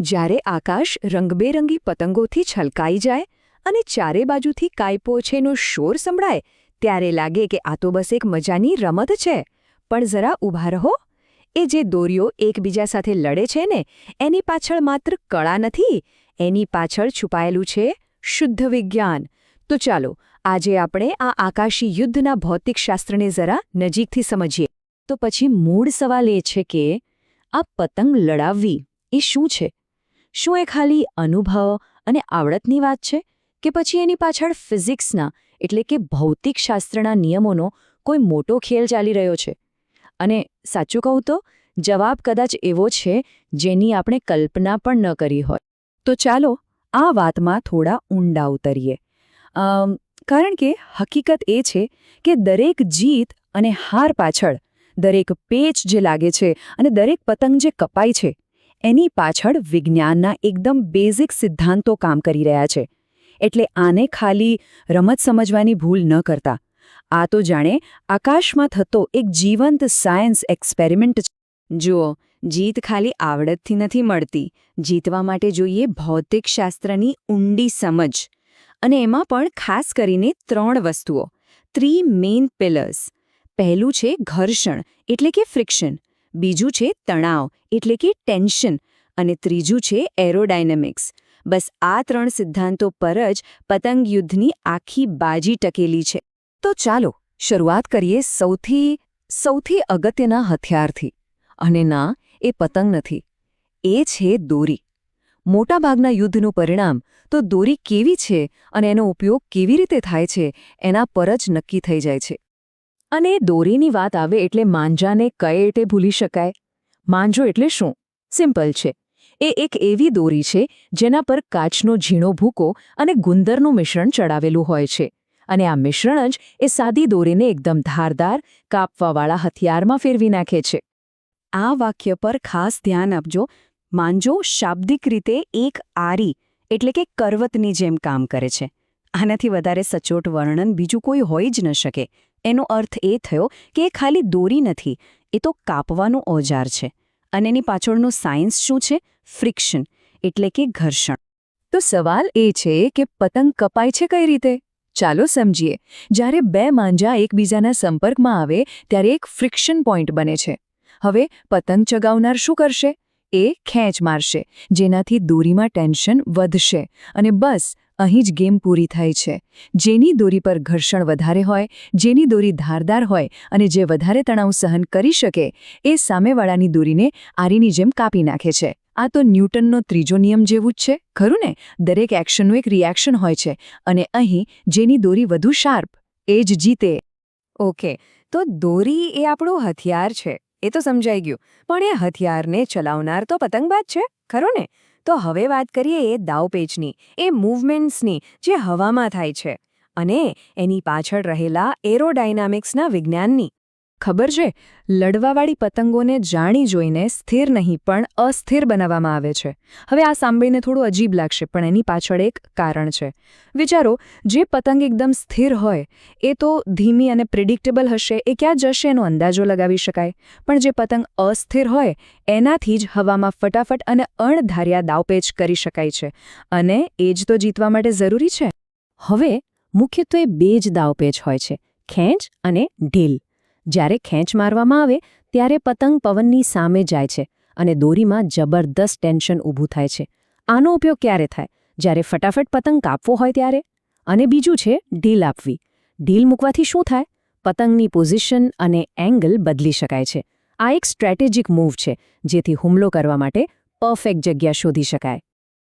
જ્યારે આકાશ રંગબેરંગી પતંગોથી છલકાઈ જાય અને ચારે બાજુથી કાયપોછેનો શોર સંભળાય, ત્યારે લાગે કે આ તો બસ એક મજાની રમત છે. પણ જરા ઊભા રહો. એ જે દોરીઓ એકબીજા સાથે લડે છે ને, એની પાછળ માત્ર કળા નથી, એની પાછળ છુપાયેલું છે શુદ્ધ વિજ્ઞાન. તો ચાલો, આજે આપણે આ આકાશી યુદ્ધના ભૌતિકશાસ્ત્રને જરા નજીકથી સમજીએ. તો પછી મૂળ સવાલ એ છે કે, આ પતંગ લડાવવી એ શું છે? શું એ ખાલી અનુભવ અને આવડતની વાત છે કે પછી એની પાછળ ફિઝિક્સના, એટલે કે ભૌતિકશાસ્ત્રના નિયમોનો કોઈ મોટો ખેલ ચાલી રહ્યો છે? અને સાચું કહું તો, જવાબ કદાચ એવો છે જેની આપણે કલ્પના પણ ન કરી હોય. તો ચાલો આ વાતમાં થોડા ઊંડા ઉતરીએ. કારણ કે હકીકત એ છે કે દરેક જીત અને હાર પાછળ દરેક પેચ જે લાગે છે અને દરેક પતંગ જે કપાય છે એની પાછળ વિજ્ઞાનના એકદમ બેઝિક સિદ્ધાંતો કામ કરી રહ્યા છે. એટલે આને ખાલી રમત સમજવાની ભૂલ ન કરતા. આ તો જાણે આકાશમાં થતો એક જીવંત સાયન્સ એક્સપેરિમેન્ટ જુઓ, જીત ખાલી આવડતથી નથી મળતી. જીતવા માટે જોઈએ ભૌતિકશાસ્ત્રની ઊંડી સમજ. અને એમાં પણ ખાસ કરીને ત્રણ વસ્તુઓ. થ્રી મેઇન પિલર્સ પહેલું છે ઘર્ષણ, એટલે કે ફ્રિક્શન બીજું છે તણાવ, એટલે કે ટેન્શન, અને ત્રીજું છે એરોડાયનેમિક્સ. બસ આ ત્રણ સિદ્ધાંતો પર જ પતંગ યુદ્ધની આખી બાજી ટકેલી છે. તો ચાલો, શરૂઆત કરીએ સૌથી સૌથી અગત્યના હથિયારથી. અને ના, એ પતંગ નથી. એ છે દોરી. મોટાભાગના યુદ્ધનું પરિણામ તો દોરી કેવી છે અને એનો ઉપયોગ કેવી રીતે થાય છે એના પર જ નક્કી થઈ જાય છે. અને દોરીની વાત આવે એટલે માંજાને કઈ રીતે ભૂલી શકાય? માંજો એટલે શું? સિમ્પલ છે. એ એક એવી દોરી છે જેના પર કાચનો ઝીણો ભૂકો અને ગુંદરનું મિશ્રણ ચડાવેલું હોય છે. અને આ મિશ્રણ જ એ સાદી દોરીને એકદમ ધારદાર, કાપવાવાળા હથિયારમાં ફેરવી નાખે છે. આ વાક્ય પર ખાસ ધ્યાન આપજો. માંજો શાબ્દિક રીતે એક આરી, એટલે કે કરવતની જેમ કામ કરે છે. આનાથી વધારે સચોટ વર્ણન બીજું કોઈ હોઈ જ ન શકે. એનો અર્થ એ થયો કે એ ખાલી દોરી નથી, એ તો કાપવાનું ઓજાર છે. અને એની પાછળનું સાયન્સ શું છે? ફ્રિક્શન એટલે કે ઘર્ષણ. તો સવાલ એ છે કે પતંગ કપાય છે કઈ રીતે? ચાલો સમજીએ. જ્યારે બે માંજા એકબીજાના સંપર્કમાં આવે, ત્યારે એક ફ્રિક્શન પોઈન્ટ બને છે. હવે પતંગ ચગાવનાર શું કરશે? એ ખેંચ મારશે, જેનાથી દોરીમાં ટેન્શન વધશે. અને બસ, અહીં જ ગેમ પૂરી થાય છે. જેની દોરી પર ઘર્ષણ વધારે હોય, જેની દોરી ધારદાર હોય અને જે વધારે તણાવ સહન કરી શકે, એ સામેવાળાની દોરીને આરીની જેમ કાપી નાખે છે. આ તો ન્યૂટનનો ત્રીજો નિયમ જેવું જ છે, ખરું ને? દરેક એક્શનનું એક રિએક્શન હોય છે. અને અહીં, જેની દોરી વધુ શાર્પ, એ જ જીતે. ઓકે, તો દોરી એ આપણું હથિયાર છે. એ તો સમજાઈ ગયું. પણ એ હથિયારને ચલાવનાર તો પતંગબાજ છે, ખરો ને? તો હવે વાત કરીએ એ દાવપેચની, એ મૂવમેન્ટ્સની જે હવામાં થાય છે. અને એની પાછળ રહેલા એરોડાયનામિક્સના વિજ્ઞાનની. ખબર છે? લડવાવાળી પતંગોને જાણી જોઈને સ્થિર નહીં, પણ અસ્થિર બનાવવામાં આવે છે. હવે આ સાંભળીને થોડું અજીબ લાગશે, પણ એની પાછળ એક કારણ છે. વિચારો, જે પતંગ એકદમ સ્થિર હોય, એ તો ધીમી અને પ્રિડિક્ટેબલ હશે, એ ક્યાં જશે એનો અંદાજો લગાવી શકાય? પણ જે પતંગ અસ્થિર હોય, એનાથી જ હવામાં ફટાફટ અને અણધાર્યા દાવપેચ કરી શકાય છે. અને એ જ તો જીતવા માટે જરૂરી છે. હવે મુખ્યત્વે બે જ દાવપેચ હોય છે, ખેંચ અને ઢીલ. જ્યારે ખેંચ મારવામાં આવે, ત્યારે પતંગ પવનની સામે જાય છે અને દોરીમાં જબરદસ્ત ટેન્શન ઊભું થાય છે. આનો ઉપયોગ ક્યારે થાય? જ્યારે ફટાફટ પતંગ કાપવો હોય ત્યારે? અને બીજું છે, ઢીલ આપવી. ઢીલ મૂકવાથી શું થાય? પતંગની પોઝિશન અને એંગલ બદલી શકાય છે. આ એક સ્ટ્રેટેજિક મૂવ છે, જેથી હુમલો કરવા માટે પરફેક્ટ જગ્યા શોધી શકાય.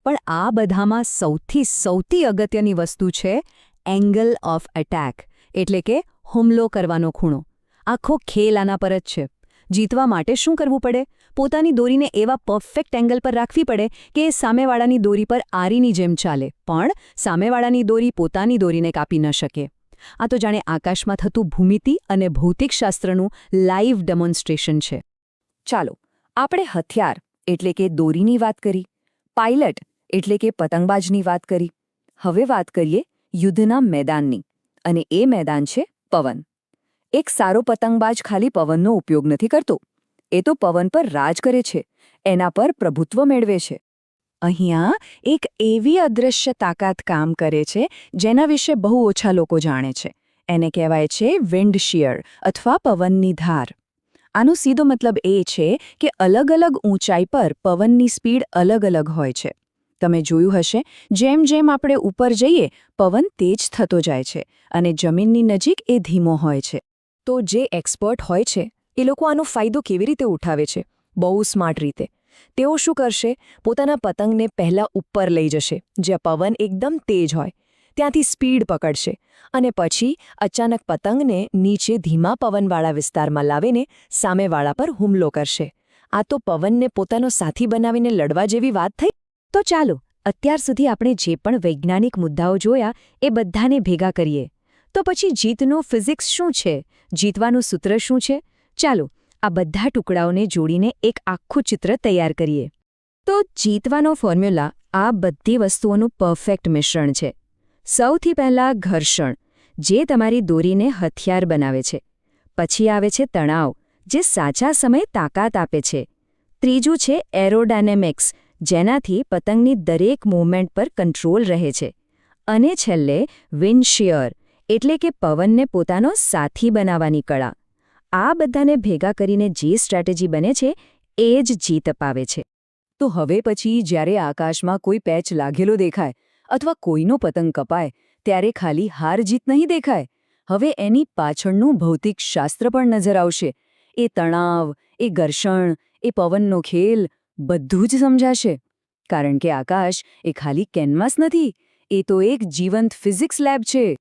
પણ આ બધામાં સૌથી સૌથી અગત્યની વસ્તુ છે, એંગલ ઓફ એટેક, એટલે કે હુમલો કરવાનો ખૂણો. આખો ખેલ આના પર જ છે. જીતવા માટે શું કરવું પડે? પોતાની દોરીને એવા પરફેક્ટ એંગલ પર રાખવી પડે કે એ સામેવાળાની દોરી પર આરીની જેમ ચાલે. પણ સામેવાળાની દોરી પોતાની દોરીને કાપી ન શકે. આ તો જાણે આકાશમાં થતું ભૂમિતિ અને ભૌતિકશાસ્ત્રનું લાઈવ ડેમોન્સ્ટ્રેશન છે. ચાલો, આપણે હથિયાર એટલે કે દોરીની વાત કરી. પાયલટ એટલે કે પતંગબાજની વાત કરી. હવે વાત કરીએ યુદ્ધના મેદાનની. અને એ મેદાન છે પવન. એક સારો પતંગબાજ ખાલી પવનનો ઉપયોગ નથી કરતો. એ તો પવન પર રાજ કરે છે, એના પર પ્રભુત્વ મેળવે છે. અહીંયા એક એવી અદૃશ્ય તાકાત કામ કરે છે, જેના વિશે બહુ ઓછા લોકો જાણે છે. એને કહેવાય છે વિન્ડ શિયર અથવા પવનની ધાર. આનો સીધો મતલબ એ છે કે અલગ અલગ ઊંચાઈ પર પવનની સ્પીડ અલગ અલગ હોય છે. તમે જોયું હશે, જેમ જેમ આપણે ઉપર જઈએ, પવન તેજ થતો જાય છે અને જમીનની નજીક એ ધીમો હોય છે. તો જે એક્સપર્ટ હોય છે, એ લોકો આનો ફાયદો કેવી રીતે ઉઠાવે છે? બહુ સ્માર્ટ રીતે. તેઓ શું કરશે? પોતાના પતંગને પહેલાં ઉપર લઈ જશે, જ્યાં પવન એકદમ તેજ હોય. ત્યાંથી સ્પીડ પકડશે અને પછી અચાનક પતંગને નીચે ધીમા પવનવાળા વિસ્તારમાં લાવીને સામેવાળા પર હુમલો કરશે. આ તો પવનને પોતાનો સાથી બનાવીને લડવા જેવી વાત થઈ. તો ચાલો, અત્યાર સુધી આપણે જે પણ વૈજ્ઞાનિક મુદ્દાઓ જોયા, એ બધાને ભેગા કરીએ. તો પછી જીતનું ફિઝિક્સ શું છે? જીતવાનું સૂત્ર શું છે? ચાલો, આ બધા ટુકડાઓને જોડીને એક આખું ચિત્ર તૈયાર કરીએ. તો જીતવાનો ફોર્મ્યુલા આ બધી વસ્તુઓનું પરફેક્ટ મિશ્રણ છે. સૌથી પહેલાં ઘર્ષણ, જે તમારી દોરીને હથિયાર બનાવે છે. પછી આવે છે તણાવ, જે સાચા સમયે તાકાત આપે છે. ત્રીજું છે એરોડાયનેમિક્સ, જેનાથી પતંગની દરેક મૂવમેન્ટ પર કંટ્રોલ રહે છે. અને છેલ્લે, વિન્ડશિયર એટલે કે પવનને પોતાનો સાથી બનાવવાની કળા. આ બધાને ભેગા કરીને જે સ્ટ્રેટેજી બને છે, એ જ જીત અપાવે છે. તો હવે પછી જ્યારે આકાશમાં કોઈ પેચ લાગેલો દેખાય અથવા કોઈનો પતંગ કપાય, ત્યારે ખાલી હાર જીત નહીં દેખાય. હવે એની પાછળનું ભૌતિક શાસ્ત્ર પણ નજર આવશે. એ તણાવ, એ ઘર્ષણ, એ પવનનો ખેલ બધું જ સમજાશે. કારણ કે આકાશ એ ખાલી કેનવાસ નથી, એ તો એક જીવંત ફિઝિક્સ લેબ છે.